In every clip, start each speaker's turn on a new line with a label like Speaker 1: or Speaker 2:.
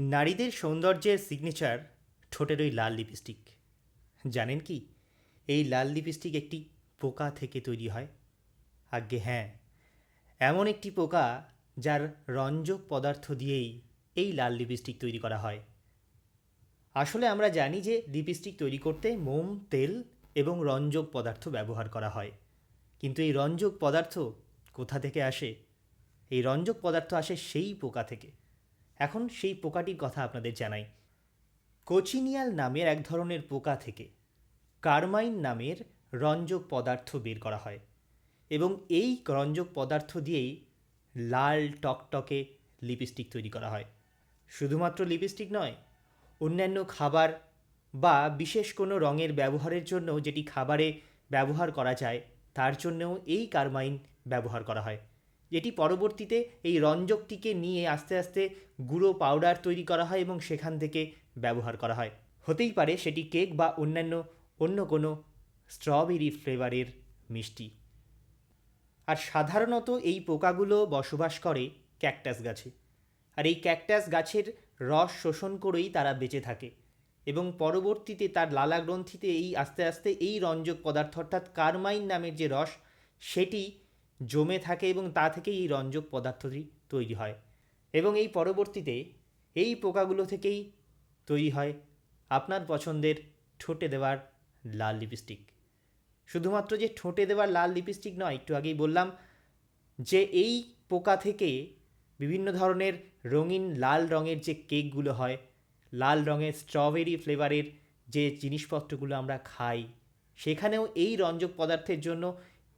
Speaker 1: নারীদের সৌন্দর্যের সিগনেচার ঠোঁটের ওই লাল লিপস্টিক জানেন কি? এই লাল লিপস্টিক একটি পোকা থেকে তৈরি হয়। আজ্ঞে হ্যাঁ। এমন একটি পোকা যার রঞ্জক পদার্থ দিয়েই এই লাল লিপস্টিক তৈরি করা হয়। আসলে আমরা জানি যে লিপস্টিক তৈরি করতে মোম, তেল এবং রঞ্জক পদার্থ ব্যবহার করা হয়। কিন্তু এই রঞ্জক পদার্থ কোথা থেকে আসে? এই রঞ্জক পদার্থ আসে সেই পোকা থেকে। এখন সেই পোকাটির কথা আপনাদের জানাই। কোচিনিয়াল নামের এক ধরনের পোকা থেকে কারমাইন নামের রঞ্জক পদার্থ বের করা হয় এবং এই রঞ্জক পদার্থ দিয়েই লাল টকটকে লিপস্টিক তৈরি করা হয়। শুধুমাত্র লিপস্টিক নয়, অন্যান্য খাবার বা বিশেষ কোনো রঙের ব্যবহারের জন্য যেটি খাবারে ব্যবহার করা যায়, তার জন্যও এই কারমাইন ব্যবহার করা হয়। যেটি পরবর্তীতে এই রঞ্জকটিকে নিয়ে আস্তে আস্তে গুঁড়ো পাউডার তৈরি করা হয় এবং সেখান থেকে ব্যবহার করা হয়। হতেই পারে সেটি কেক বা অন্যান্য অন্য কোনো স্ট্রবেরি ফ্লেভারের মিষ্টি। আর সাধারণত এই পোকাগুলো বসবাস করে ক্যাকটাস গাছে। আর এই ক্যাকটাস গাছের রস শোষণ করেই তারা বেঁচে থাকে। এবং পরবর্তীতে তার লালা গ্রন্থিতে এই আস্তে আস্তে এই রঞ্জক পদার্থ অর্থাৎ কারমাইন নামের যে রস, সেটি জমে থাকে এবং তা থেকেই এই রঞ্জক পদার্থটি তৈরি হয় এবং এই পরবর্তীতে এই পোকাগুলো থেকেই তৈরি হয় আপনার পছন্দের ঠোঁটে দেওয়ার লাল লিপস্টিক। শুধুমাত্র যে ঠোঁটে দেওয়ার লাল লিপস্টিক নয়, একটু আগেই বললাম যে এই পোকা থেকে বিভিন্ন ধরনের রঙিন লাল রঙের যে কেকগুলো হয়, লাল রঙের স্ট্রবেরি ফ্লেভারের যে জিনিসপত্রগুলো আমরা খাই, সেখানেও এই রঞ্জক পদার্থের জন্য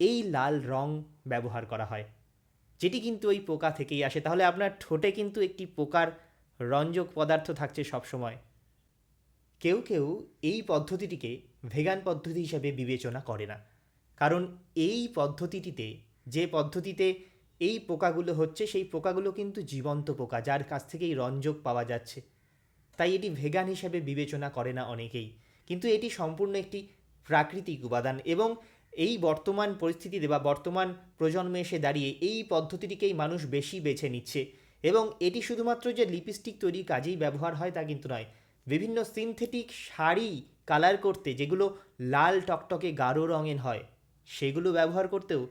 Speaker 1: এই লাল রং ব্যবহার করা হয়। যেটি কিন্তু ওই পোকা থেকেই আসে। তাহলে আপনার ঠোঁটে কিন্তু একটি পোকার রঞ্জক পদার্থ থাকছে সবসময়। কেউ কেউ এই পদ্ধতিটিকে ভেগান পদ্ধতি হিসেবে বিবেচনা করে না। কারণ এই পদ্ধতিটিতে, যে পদ্ধতিতে এই পোকাগুলো হচ্ছে, সেই পোকাগুলো কিন্তু জীবন্ত পোকা, যার কাছ থেকে এই রঞ্জক পাওয়া যাচ্ছে। তাই এটি ভেগান হিসেবে বিবেচনা করে না অনেকেই। কিন্তু এটি সম্পূর্ণ একটি প্রাকৃতিক উপাদান এবং এই বর্তমান পরিস্থিতিতে বা বর্তমান প্রজন্মে এসে দাঁড়িয়ে এই পদ্ধতিটিকেই মানুষ বেশি বেছে নিচ্ছে। এবং এটি শুধুমাত্র যে লিপস্টিক তৈরির কাজেই ব্যবহার হয় তা কিন্তু নয়। বিভিন্ন সিনথেটিক শাড়ি কালার করতে যেগুলো লাল টকটকে গাঢ় রঙের হয়, সেগুলো ব্যবহার করতেও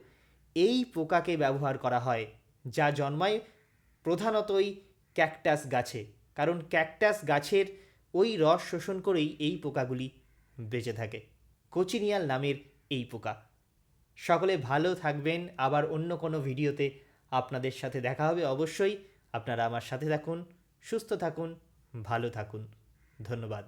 Speaker 1: এই পোকাকে ব্যবহার করা হয়, যা জন্মায় প্রধানতই ক্যাকটাস গাছে। কারণ ক্যাকটাস গাছের ওই রস শোষণ করেই এই পোকাগুলি বেঁচে থাকে। কোচিনিয়াল নামের এই পোকা। সকলে ভালো থাকবেন। আবার অন্য কোনো ভিডিওতে আপনাদের সাথে দেখা হবে অবশ্যই। আপনারা আমার সাথে থাকুন, সুস্থ থাকুন, ভালো থাকুন। ধন্যবাদ।